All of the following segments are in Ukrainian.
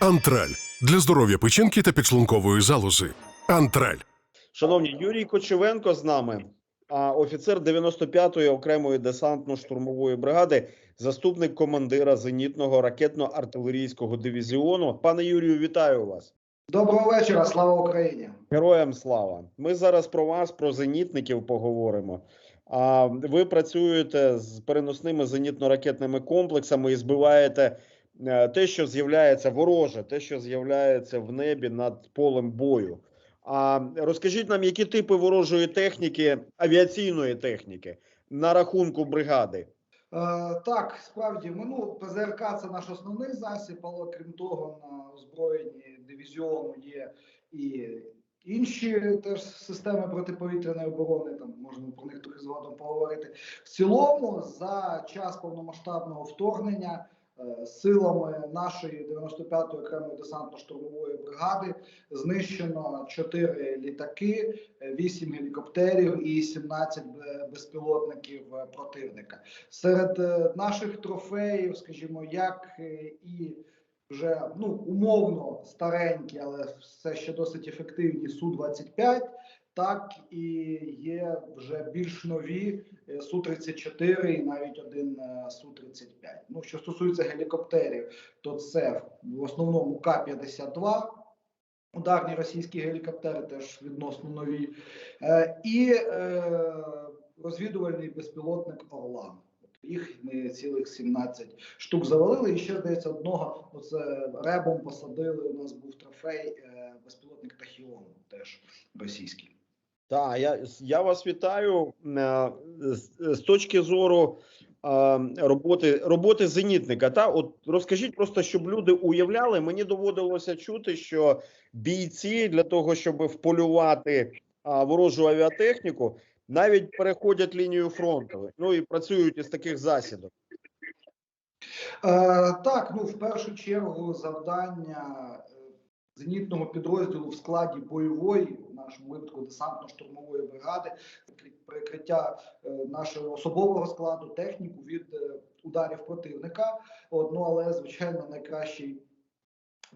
Антраль для здоров'я печінки та підшлункової залози. Антраль. Шановні, Юрій Кочевенко з нами, а офіцер 95-ї окремої десантно-штурмової бригади, заступник командира зенітного ракетно-артилерійського дивізіону. Пане Юрію, вітаю вас. Доброго вечора, слава Україні. Героям слава! Ми зараз про вас, про зенітників, поговоримо. А ви працюєте з переносними зенітно-ракетними комплексами і збиваєте те, що з'являється вороже, те, що з'являється в небі над полем бою. А розкажіть нам, які типи ворожої техніки, авіаційної техніки на рахунку бригади? Е, так, справді, ну, ПЗРК це наш основний засіб, але крім того, на озброєнні дивізіону є і інші теж системи протиповітряної оборони. Там можна про них трохи згодом поговорити. В цілому, за час повномасштабного вторгнення. Е, Силами нашої 95-ї окремої десантно-штурмової бригади знищено 4 літаки, 8 гелікоптерів і 17 безпілотників е, противника. Серед е, наших трофеїв, скажімо, як е, і вже ну умовно старенькі, але все ще досить ефективні су 25 так і є вже більш нові е, су 34 і навіть один е, су 35 Ну що стосується гелікоптерів, то це в основному К-52, ударні російські гелікоптери теж відносно нові, е, і розвідувальний безпілотник Орлан. Їх ми цілих 17 штук завалили, і ще здається одного. Оце ребом посадили. У нас був трофей безпілотник Тахіон, теж російський. Так, я, я вас вітаю Е, з, точки зору е, роботи, роботи зенітника. Та от розкажіть просто, щоб люди уявляли. Мені доводилося чути, що бійці для того, щоб вполювати ворожу авіатехніку, навіть переходять лінію фронту. Ну і працюють із таких засідок. Е, так, ну в першу чергу завдання е, зенітного підрозділу в складі бойової, нашому випадку десантно-штурмової бригади, прикри- прикриття е, нашого особового складу, техніку від е, ударів противника. От, ну, але звичайно, найкращий.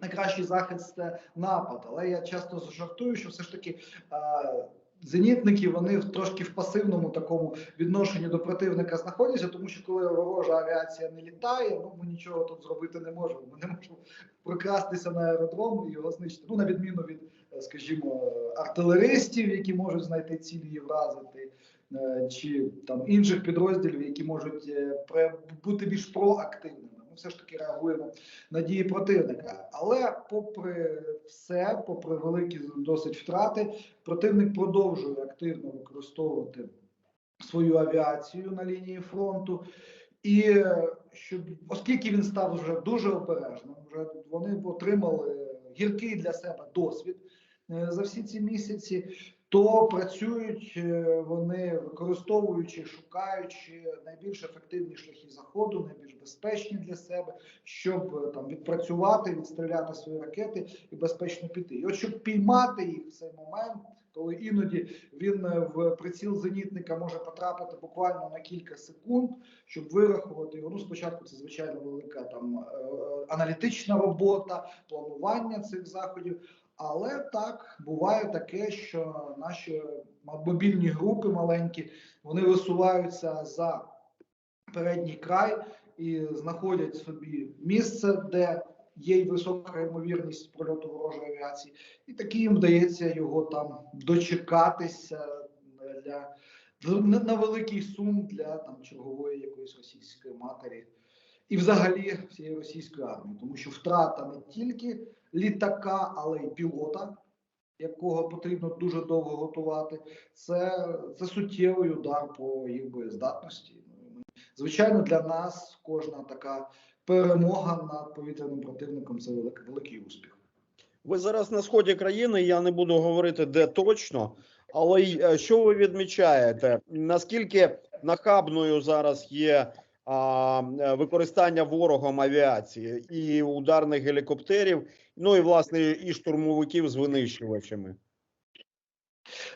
Найкращий захист це напад, але я часто жартую, що все ж таки е, зенітники вони в- трошки в пасивному такому відношенні до противника знаходяться, тому що коли ворожа авіація не літає, ну ми нічого тут зробити не можемо. Ми не можемо прокрастися на аеродром і його знищити. Ну на відміну від, скажімо, артилеристів, які можуть знайти цілі і вразити, е, чи там інших підрозділів, які можуть е, бути більш проактивними. Ми все ж таки реагуємо на дії противника. Але, попри все, попри великі досить втрати, противник продовжує активно використовувати свою авіацію на лінії фронту. І е, щоб, оскільки він став вже дуже обережним, вже вони отримали гіркий для себе досвід е, за всі ці місяці, то працюють е, вони використовуючи, шукаючи найбільш ефективні шляхи заходу, найбільш безпечні для себе, щоб е, там відпрацювати, відстріляти свої ракети і безпечно піти. І от щоб піймати їх в цей момент, коли іноді він е, в приціл зенітника може потрапити буквально на кілька секунд, щоб вирахувати його. Ну, спочатку це звичайно велика там е, е, аналітична робота, планування цих заходів. Але так буває таке, що наші мобільні групи маленькі вони висуваються за передній край і знаходять собі місце, де є висока ймовірність прольоту ворожої авіації, і таки їм вдається його там дочекатися для на великий сум для там чергової якоїсь російської матері і взагалі всієї російської армії, тому що втрата не тільки літака, але й пілота, якого потрібно дуже довго готувати, це, це суттєвий удар по їх боєздатності. Ну, Звичайно, для нас кожна така перемога над повітряним противником це великий, великий успіх. Ви зараз на сході країни. Я не буду говорити де точно, але е, що ви відмічаєте? Наскільки нахабною зараз є використання ворогом авіації і ударних гелікоптерів, ну і власне і штурмовиків з винищувачами?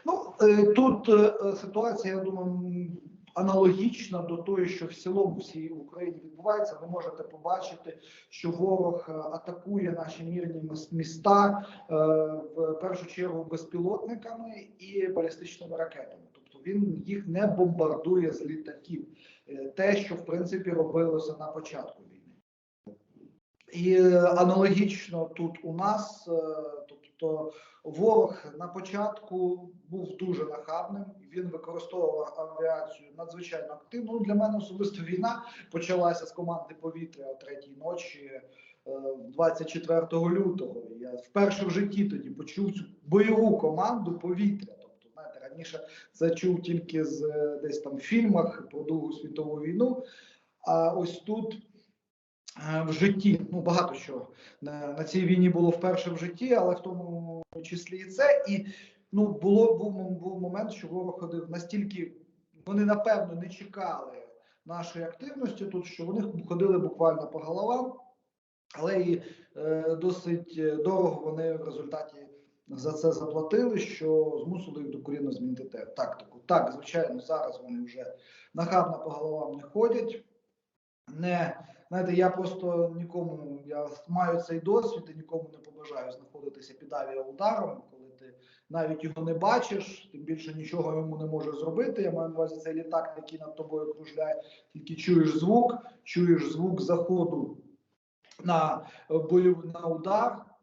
Ну е, тут е, ситуація, я думаю, аналогічна до того, що в цілому всій Україні відбувається. Ви можете побачити, що ворог е, атакує наші мирні міс- міста е, в першу чергу безпілотниками і балістичними ракетами. Тобто він їх не бомбардує з літаків, Е, те, що в принципі робилося на початку війни. І е, аналогічно тут у нас, е, тобто ворог на початку був дуже нахабним. Він використовував авіацію надзвичайно активно. Ну, для мене особисто війна почалася з команди повітря о третій ночі. е, 24 лютого я вперше в житті тоді почув цю бойову команду повітря. Раніше це чув тільки з е, десь там фільмах про Другу світову війну. А ось тут е, в житті, ну багато на, на цій війні було вперше в житті, але в тому числі і це. І ну було був, був момент, що ворог ходив настільки, вони напевно не чекали нашої активності тут, що вони ходили буквально по головам, але і е, досить е, дорого вони в результаті за це заплатили, що змусило їх докорінно змінити тактику. Так, звичайно, зараз вони вже нахабно по головам не ходять. Не знаєте, я просто нікому я маю цей досвід і нікому не побажаю знаходитися під авіаударом, коли ти навіть його не бачиш, тим більше нічого йому не може зробити. Я маю на увазі цей літак, який над тобою кружляє, тільки чуєш звук, чуєш звук заходу на е, бою на удар.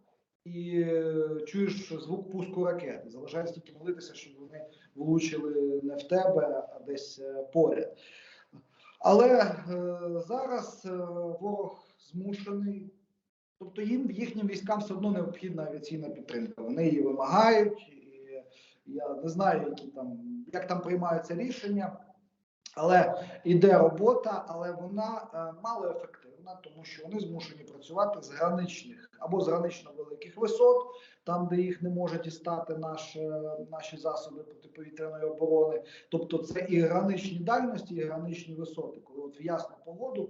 І е, чуєш звук пуску ракети. Залишається тільки молитися, щоб вони влучили не в тебе, а десь е, поряд. Але е, зараз ворог змушений, тобто їм їхнім військам все одно необхідна авіаційна підтримка. Вони її вимагають, і я не знаю, які там як там приймаються рішення. Але іде робота, але вона е, малоефективна, тому що вони змушені працювати з граничних або з гранично великих висот, там, де їх не може дістати наш, е, наші засоби протиповітряної оборони. Тобто це і граничні дальності, і граничні висоти. Коли от в ясну погоду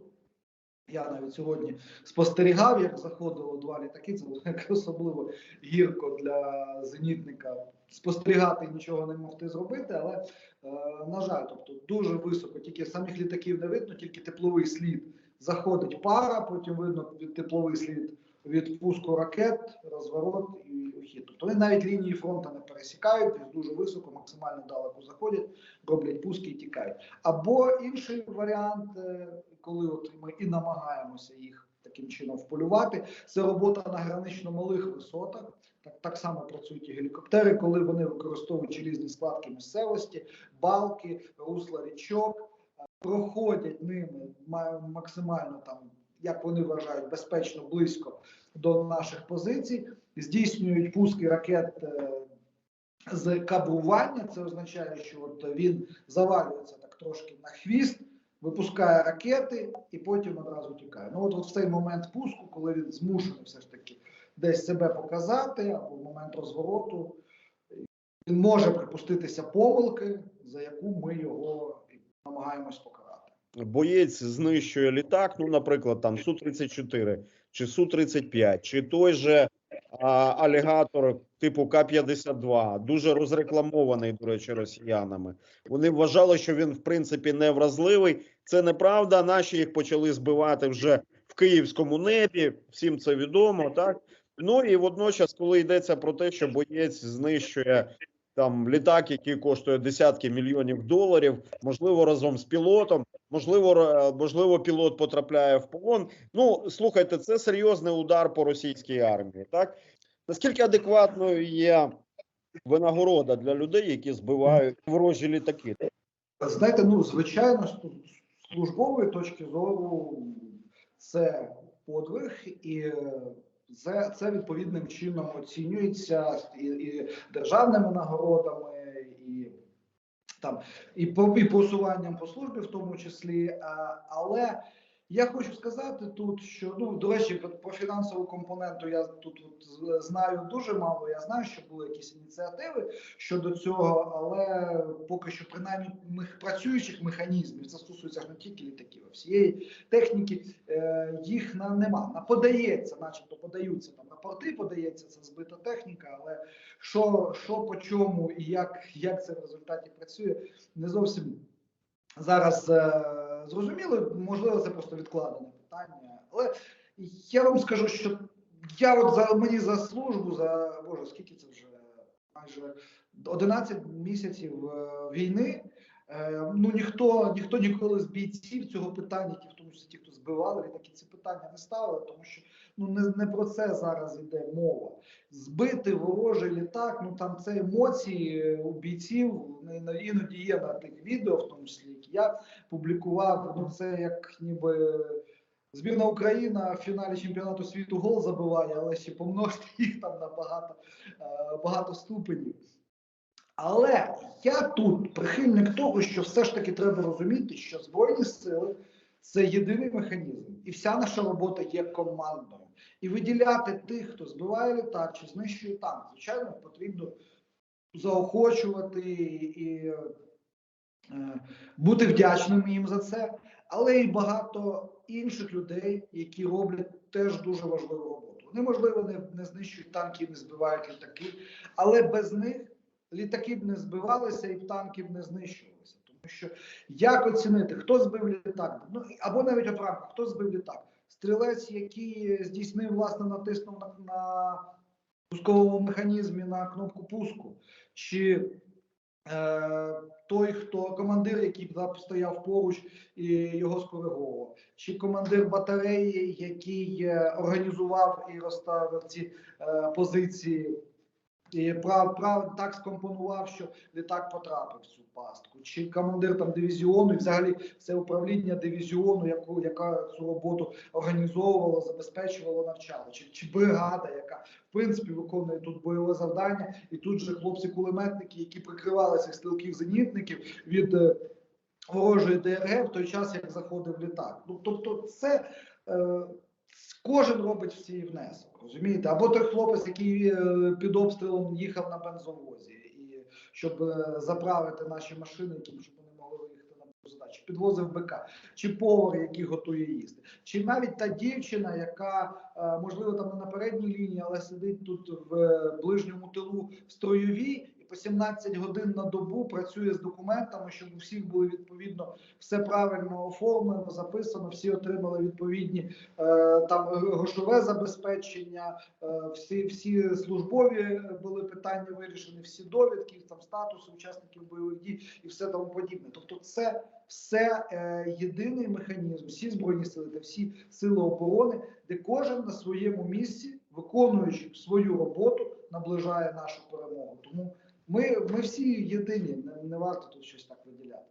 я навіть сьогодні спостерігав, як заходило два літаки. Це було особливо гірко для зенітника спостерігати нічого не могти зробити. Але е, на жаль, тобто дуже високо, тільки самих літаків не видно, тільки тепловий слід заходить пара, потім видно тепловий слід від пуску ракет, розворот і ухід. Тобто вони навіть лінії фронту не пересікають, десь дуже високо, максимально далеко заходять, роблять пуски і тікають. Або інший варіант, е, коли от ми і намагаємося їх таким чином вполювати, це робота на гранично малих висотах. Так, так само працюють і гелікоптери, коли вони використовують різні складки місцевості, балки, русла річок, проходять ними максимально там, як вони вважають, безпечно близько до наших позицій, здійснюють пуски ракет е, з кабрування. Це означає, що от він завалюється так трошки на хвіст, випускає ракети і потім одразу тікає. Ну от, от в цей момент пуску, коли він змушений все ж таки десь себе показати, або в момент розвороту, він може припуститися помилки, за яку ми його намагаємось покарати. боєць знищує літак, ну, наприклад, там Су-34 чи Су-35, чи той же а, алігатор типу К-52, дуже розрекламований, до речі, росіянами. Вони вважали, що він, в принципі, не вразливий. Це неправда. Наші їх почали збивати вже в київському небі. Всім це відомо, так? Ну і водночас, коли йдеться про те, що боєць знищує там літак, який коштує десятки мільйонів доларів, можливо, разом з пілотом, можливо, можливо, пілот потрапляє в полон. Ну слухайте, це серйозний удар по російській армії. Так наскільки адекватною є винагорода для людей, які збивають ворожі літаки? Знаєте, ну звичайно, з службової точки зору це подвиг, і це, це відповідним чином оцінюється і, і державними нагородами, і там і, і просуванням по службі, в тому числі. Але я хочу сказати тут, що ну до речі, про- фінансову компоненту я тут от знаю дуже мало. Я знаю, що були якісь ініціативи щодо цього, але поки що, принаймні, працюючих механізмів, це стосується не тільки літаків, а всієї техніки, е, їх на нема. На подається, начебто подаються там на порти, подається це збита техніка, але що, що по чому і як, як це в результаті працює, не зовсім зараз е, зрозуміли, можливо, це просто відкладене питання. Але я вам скажу, що я от за мені за службу, за Боже, скільки це вже майже 11 місяців е, війни. Е, ну ніхто ніхто ніколи з бійців цього питання, ті, в тому числі ті, хто збивали, такі ці питання не ставили, тому що ну не, не про це зараз йде мова. Збити ворожий літак, ну там це емоції у бійців. Іноді є на тих відео, в тому числі які я публікував. Ну це як ніби збірна Україна в фіналі чемпіонату світу гол забиває, але ще помножте їх там на багато, е, багато ступенів. Але я тут прихильник того, що все ж таки треба розуміти, що Збройні сили це єдиний механізм, і вся наша робота є командною. І виділяти тих, хто збиває літак чи знищує танк, звичайно, потрібно заохочувати і е, бути вдячним їм за це, але й багато інших людей, які роблять теж дуже важливу роботу. Вони, можливо, не, не знищують танки, не збивають літаки, але без них літаки б не збивалися і танки б не знищувалися. Що як оцінити, хто збив літак? Ну або навіть от рамках, хто збив літак? Стрілець, який здійснив, власне, натиснув на, на пусковому механізмі на кнопку пуску, чи е, той, хто командир, який стояв поруч і його скориговував, чи командир батареї, який е, організував і розставив ці е, позиції. Прав, прав так скомпонував, що літак потрапив в цю пастку. Чи командир там дивізіону, і взагалі це управління дивізіону, яку яка цю роботу організовувала, забезпечувала, навчала, чи, чи бригада, яка в принципі виконує тут бойове завдання, і тут же хлопці-кулеметники, які прикривали цих стрілків-зенітників від е, ворожої ДРГ в той час, як заходив літак. Ну тобто, це. Е, Кожен робить свій внесок, розумієте? Або той хлопець, який е, під обстрілом їхав на бензовозі, і щоб е, заправити наші машини, щоб вони могли виїхати на задачу, підвозив БК, чи повар, який готує їсти, чи навіть та дівчина, яка е, можливо там не на передній лінії, але сидить тут в ближньому тилу в строєвій. По 17 годин на добу працює з документами, щоб у всіх було відповідно все правильно оформлено, записано, всі отримали відповідні е, там грошове забезпечення, е, всі, всі службові були питання вирішені, всі довідки, там статуси учасників бойових дій і все тому подібне. Тобто, це все е, єдиний механізм, всі збройні сили та всі сили оборони, де кожен на своєму місці, виконуючи свою роботу, наближає нашу перемогу. Тому ми, ми всі єдині, не, не варто тут щось так виділяти.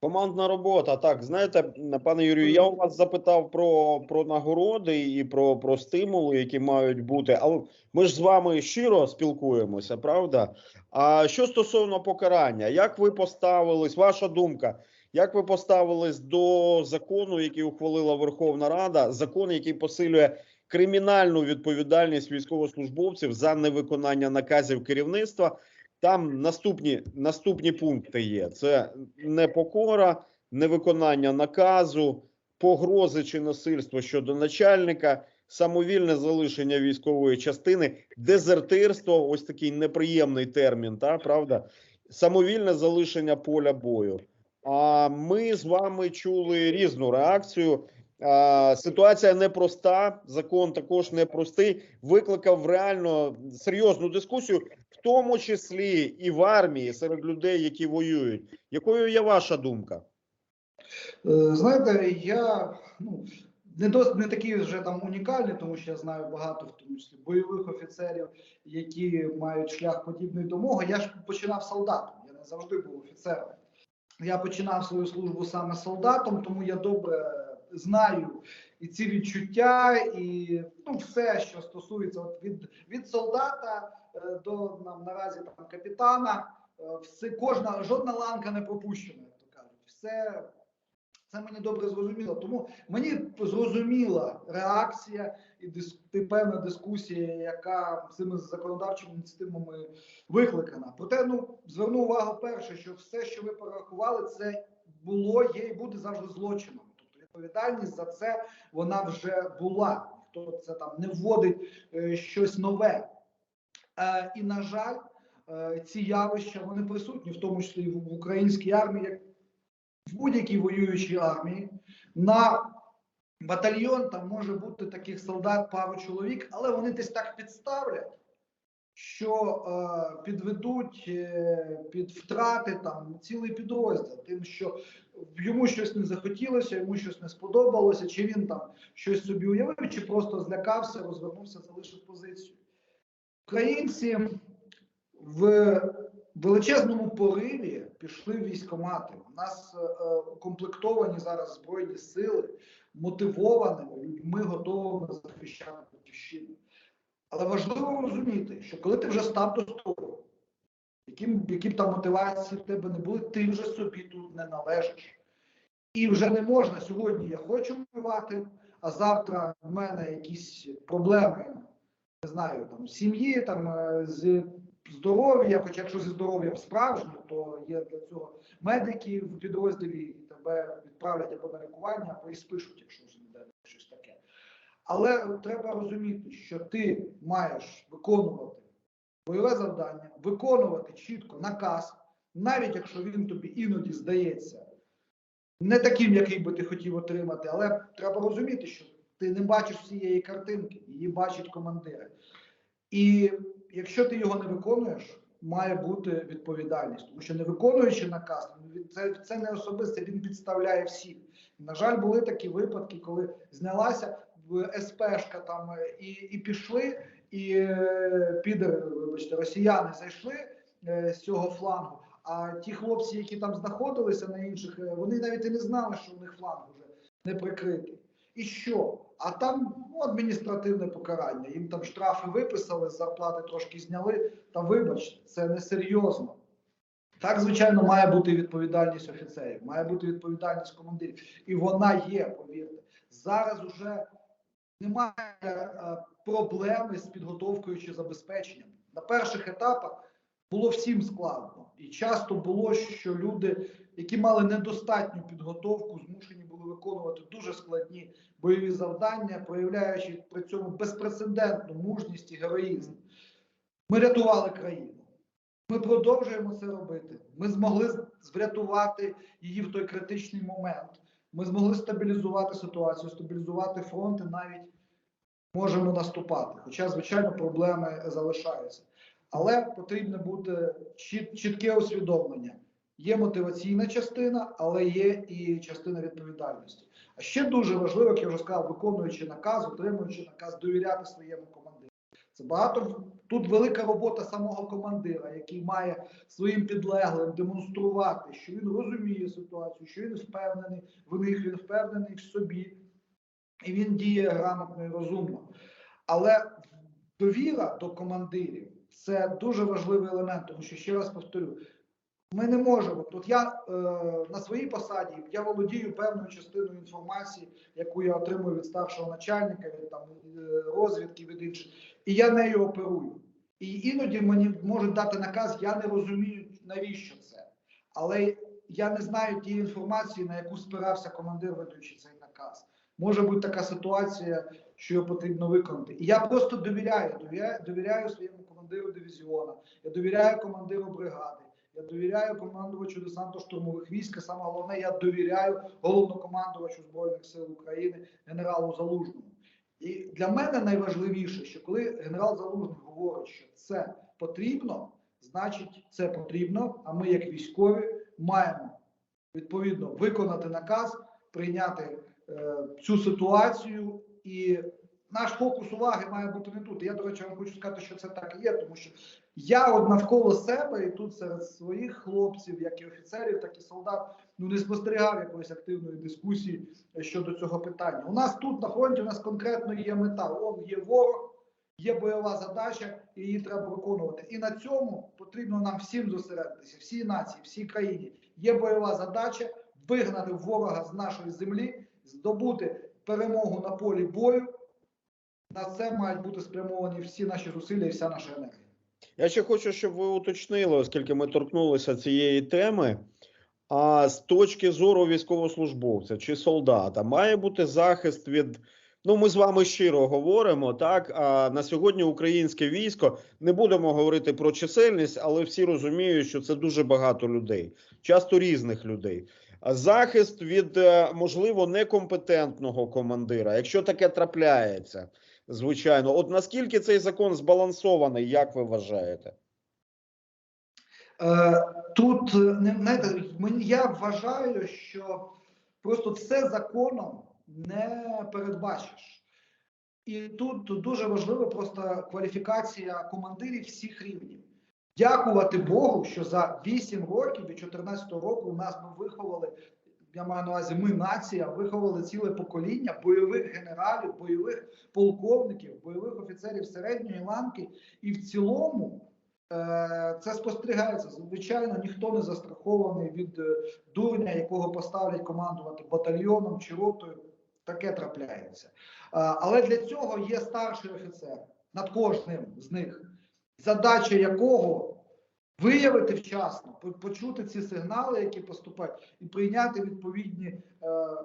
Командна робота. Так, знаєте, пане Юрію, я у вас запитав про, про нагороди і про, про стимули, які мають бути. Але ми ж з вами щиро спілкуємося, правда? А що стосовно покарання, як ви поставились, ваша думка, як ви поставились до закону, який ухвалила Верховна Рада, закон, який посилює кримінальну відповідальність військовослужбовців за невиконання наказів керівництва? Там наступні, наступні пункти є: це непокора, невиконання наказу, погрози чи насильство щодо начальника, самовільне залишення військової частини, дезертирство ось такий неприємний термін, та правда? Самовільне залишення поля бою. А ми з вами чули різну реакцію. Ситуація непроста, закон також непростий. Викликав реально серйозну дискусію, в тому числі і в армії серед людей, які воюють. Якою є ваша думка? Е, Знаєте, я ну, не дос, не такий вже там унікальний, тому що я знаю багато, в тому числі бойових офіцерів, які мають шлях подібний до. Я ж починав солдатом, я не завжди був офіцером. Я починав свою службу саме солдатом, тому я добре знаю і ці відчуття, і ну, все, що стосується от від, від солдата е, до нам наразі там капітана. е, Все, кожна жодна ланка не пропущена, як то кажуть. Все це мені добре зрозуміло. Тому мені зрозуміла реакція і дис, певна дискусія, яка цими законодавчими ініціативами викликана. Проте ну зверну увагу перше, що все, що ви порахували, це було, є і буде завжди злочином. Тобто відповідальність за це вона вже була. Ніхто це там не вводить е, щось нове. Е, і на жаль, е, ці явища вони присутні, в тому числі в українській армії, як в будь-якій воюючій армії на батальйон там може бути таких солдат пару чоловік, але вони десь так підставлять, що е, підведуть е, під втрати там цілий підрозділ, тим, що йому щось не захотілося, йому щось не сподобалося, чи він там щось собі уявив, чи просто злякався, розвернувся, залишив позицію. Українці в величезному пориві пішли в військомати. У нас е, е, укомплектовані зараз збройні сили, мотивованими людьми, готовими захищати батьківщину. Але важливо розуміти, що коли ти вже став до столу, яким, які б там мотивації в тебе не були, ти вже собі тут не належиш. І вже не можна сьогодні я хочу воювати, а завтра в мене якісь проблеми, не знаю, там сім'ї, там е, з здоров'я, хоча якщо зі здоров'ям справжнім, то є для цього медики в підрозділі, і тебе відправлять або на лікування, або і спишуть, якщо вже не щось таке. Але треба розуміти, що ти маєш виконувати бойове завдання, виконувати чітко наказ, навіть якщо він тобі іноді здається не таким, який би ти хотів отримати, але треба розуміти, що ти не бачиш всієї картинки, її бачать командири. І якщо ти його не виконуєш, має бути відповідальність, тому що не виконуючи наказ, ну, це, це не особисте, він підставляє всіх. На жаль, були такі випадки, коли знялася СПшка там е, і, і пішли, і е, підери, вибачте, росіяни зайшли е, з цього флангу. А ті хлопці, які там знаходилися на інших, е, вони навіть і не знали, що у них фланг вже не прикритий. І що? А там ну, адміністративне покарання. Їм там штрафи виписали, зарплати трошки зняли. Та вибачте, це несерйозно. Так, звичайно, має бути відповідальність офіцерів, має бути відповідальність командирів. І вона є, повірте. Зараз уже немає е, проблеми з підготовкою чи забезпеченням. На перших етапах було всім складно. І часто було, що люди, які мали недостатню підготовку, змушені були виконувати дуже складні бойові завдання, проявляючи при цьому безпрецедентну мужність і героїзм. Ми рятували країну. Ми продовжуємо це робити. Ми змогли врятувати її в той критичний момент. Ми змогли стабілізувати ситуацію, стабілізувати фронт і навіть можемо наступати. Хоча, звичайно, проблеми залишаються. Але потрібно бути чіт- чітке усвідомлення. Є мотиваційна частина, але є і частина відповідальності. А ще дуже важливо, як я вже сказав, виконуючи наказ, отримуючи наказ, довіряти своєму командиру. Це багато тут велика робота самого командира, який має своїм підлеглим демонструвати, що він розуміє ситуацію, що він впевнений в них, він впевнений в собі, і він діє грамотно і розумно. Але довіра до командирів це дуже важливий елемент, тому що ще раз повторю. Ми не можемо. Тут я е, на своїй посаді я володію певною частиною інформації, яку я отримую від старшого начальника, від там е, розвідки, від інших, і я нею оперую. І іноді мені можуть дати наказ, я не розумію, навіщо це. Але я не знаю тієї інформації, на яку спирався командир, ведучи цей наказ. Може бути така ситуація, що його потрібно виконати. І я просто довіряю, довіряю, довіряю своєму командиру дивізіону, я довіряю командиру бригади. Я довіряю командувачу десантно-штурмових військ. а Саме головне, я довіряю головнокомандувачу Збройних сил України генералу Залужному. І для мене найважливіше, що коли генерал Залужний говорить, що це потрібно, значить це потрібно. А ми, як військові, маємо відповідно виконати наказ, прийняти е, цю ситуацію і. Наш фокус уваги має бути не тут. Я, до речі, вам хочу сказати, що це так і є, тому що я от навколо себе і тут серед своїх хлопців, як і офіцерів, так і солдат, ну не спостерігав якоїсь активної дискусії е, щодо цього питання. У нас тут на фронті у нас конкретно є мета. Он є ворог, є бойова задача, і її треба виконувати. І на цьому потрібно нам всім зосередитися, всій нації, всій країні. Є бойова задача вигнати ворога з нашої землі, здобути перемогу на полі бою. На це мають бути спрямовані всі наші зусилля і вся наша енергія. Я ще хочу, щоб ви уточнили, оскільки ми торкнулися цієї теми. А з точки зору військовослужбовця чи солдата має бути захист від. Ну, ми з вами щиро говоримо, так. А на сьогодні українське військо не будемо говорити про чисельність, але всі розуміють, що це дуже багато людей, часто різних людей. Захист від е, можливо некомпетентного командира, якщо таке трапляється, звичайно. От наскільки цей закон збалансований, як ви вважаєте? Е, Тут е, знаєте, я вважаю, що просто це законом не передбачиш. І тут дуже важлива просто кваліфікація командирів всіх рівнів. Дякувати Богу, що за 8 років від 2014 року у нас ми виховали. Я маю на увазі, ми нація виховали ціле покоління бойових генералів, бойових полковників, бойових офіцерів середньої ланки, і в цілому Е, Це спостерігається. Звичайно, ніхто не застрахований від е, дурня, якого поставлять командувати батальйоном чи ротою. Таке трапляється. А, Але для цього є старший офіцер над кожним з них, задача якого виявити вчасно, почути ці сигнали, які поступають, і прийняти відповідні е,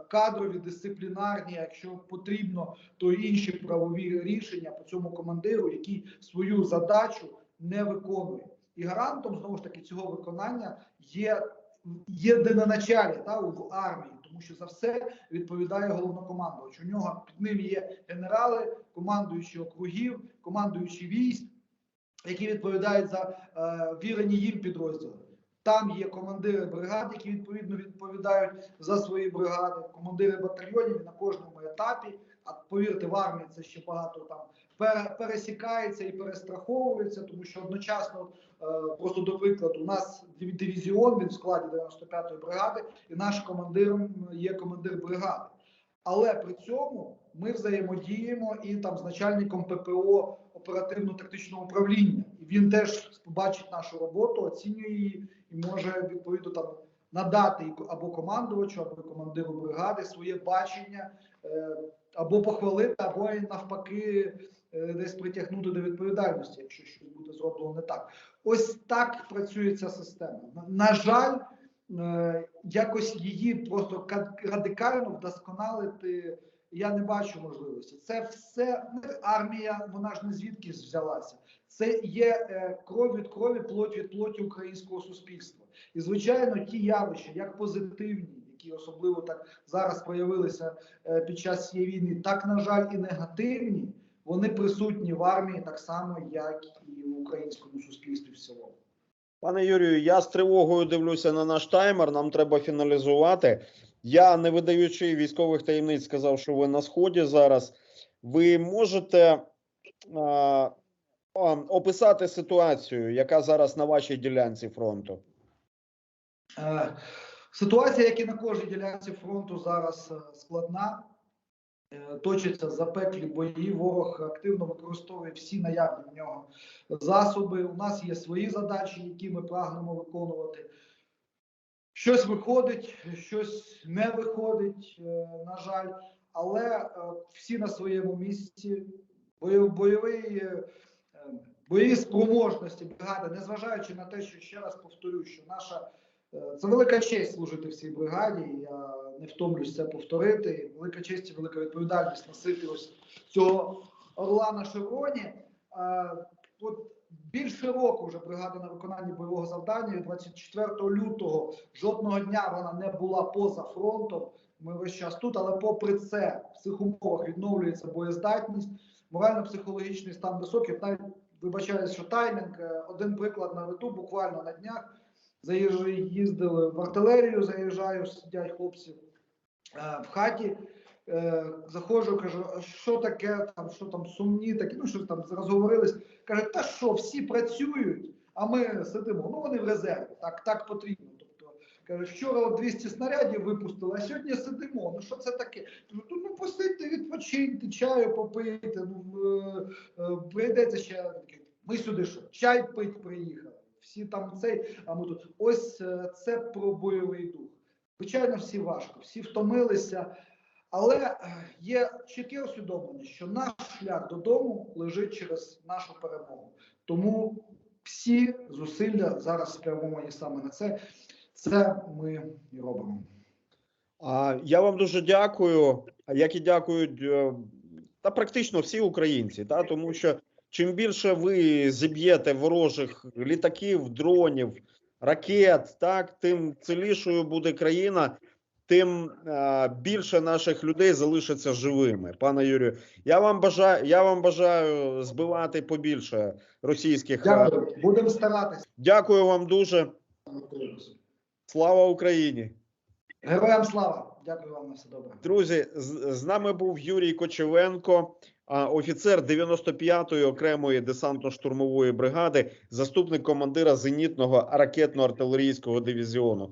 кадрові, дисциплінарні, якщо потрібно, то інші правові рішення по цьому командиру, який свою задачу не виконує. І гарантом знову ж таки цього виконання є єдиноначалі та в армії, тому що за все відповідає головнокомандувач. У нього під ним є генерали, командуючі округів, командуючі військ, які відповідають за е, вірені їм підрозділи. Там є командири бригад, які відповідно відповідають за свої бригади, командири батальйонів на кожному етапі. А повірте, в армії це ще багато там пересікається і перестраховується, тому що одночасно, е, просто до прикладу, у нас дивізіон він в складі 95-ї бригади, і наш командиром є командир бригади. Але при цьому ми взаємодіємо і там з начальником ППО оперативно-тактичного управління. І він теж побачить нашу роботу, оцінює її і може відповідно там надати або командувачу, або командиру бригади своє бачення, е, або похвалити, або навпаки е, десь притягнути до відповідальності, якщо щось буде зроблено не так. Ось так працює ця система. На- жаль, е, якось її просто радикально вдосконалити. Я не бачу можливості. Це все ну, армія, вона ж не звідки взялася. Це є е, кров від крові, плоть від плоті українського суспільства. І звичайно, ті явища, як позитивні, які особливо так зараз проявилися е, під час цієї війни, так на жаль, і негативні, вони присутні в армії так само, як і в українському суспільстві в цілому. Пане Юрію, я з тривогою дивлюся на наш таймер. Нам треба фіналізувати. Я, не видаючи військових таємниць, сказав, що ви на сході зараз. Ви можете а, описати ситуацію, яка зараз на вашій ділянці фронту? Е, Ситуація, як і на кожній ділянці фронту, зараз е, складна. Е, Точаться запеклі бої. Ворог активно використовує всі наявні в нього засоби. У нас є свої задачі, які ми прагнемо виконувати. Щось виходить, щось не виходить, е, на жаль, але е, всі на своєму місці. Бойов- Бойовий, е, бойові спроможності бригади, незважаючи на те, що ще раз повторю, що наша Це велика честь служити в цій бригаді. Я не втомлюсь це повторити. Велика честь і велика відповідальність носити ось цього орла на шевроні. От більше року вже бригада на виконанні бойового завдання. І 24 лютого жодного дня вона не була поза фронтом. Ми весь час тут, але попри це в цих умовах відновлюється боєздатність, морально-психологічний стан високий. Навіть вибачаюсь, що таймінг. Е, Один приклад наведу буквально на днях. Заїжджали, їздили в артилерію, заїжджаю, сидять хлопці е, в хаті. Е, заходжу, кажу, «А що таке, там, що там сумні, такі, ну що там розговорились. Каже, та що, всі працюють, а ми сидимо. Ну вони в резерві, так, так потрібно. Тобто, каже, вчора от 200 снарядів випустили, а сьогодні сидимо. Ну що це таке? «Ну, ну посидьте, відпочиньте, чаю попийте. Ну е, е, прийдеться ще. Ми сюди що, чай пить приїхали. Всі там цей, а ми тут. Ось е, це про бойовий дух. Звичайно, всі важко, всі втомилися, але е, є чітке усвідомлення, що наш шлях додому лежить через нашу перемогу. Тому всі зусилля зараз спрямовані саме на це. Це ми і робимо. Я вам дуже дякую, як і дякують е, та практично всі українці, та, тому що чим більше ви зіб'єте ворожих літаків, дронів, ракет, так, тим цілішою буде країна, тим е, більше наших людей залишаться живими. Пане Юрію, я вам бажаю, я вам бажаю збивати побільше російських. е, Дякую. Будемо старатися. Дякую вам дуже. Слава Україні! Героям слава! Дякую вам на все добре. Друзі, з, з нами був Юрій Кочевенко, а, офіцер 95-ї окремої десантно-штурмової бригади, заступник командира зенітного ракетно-артилерійського дивізіону.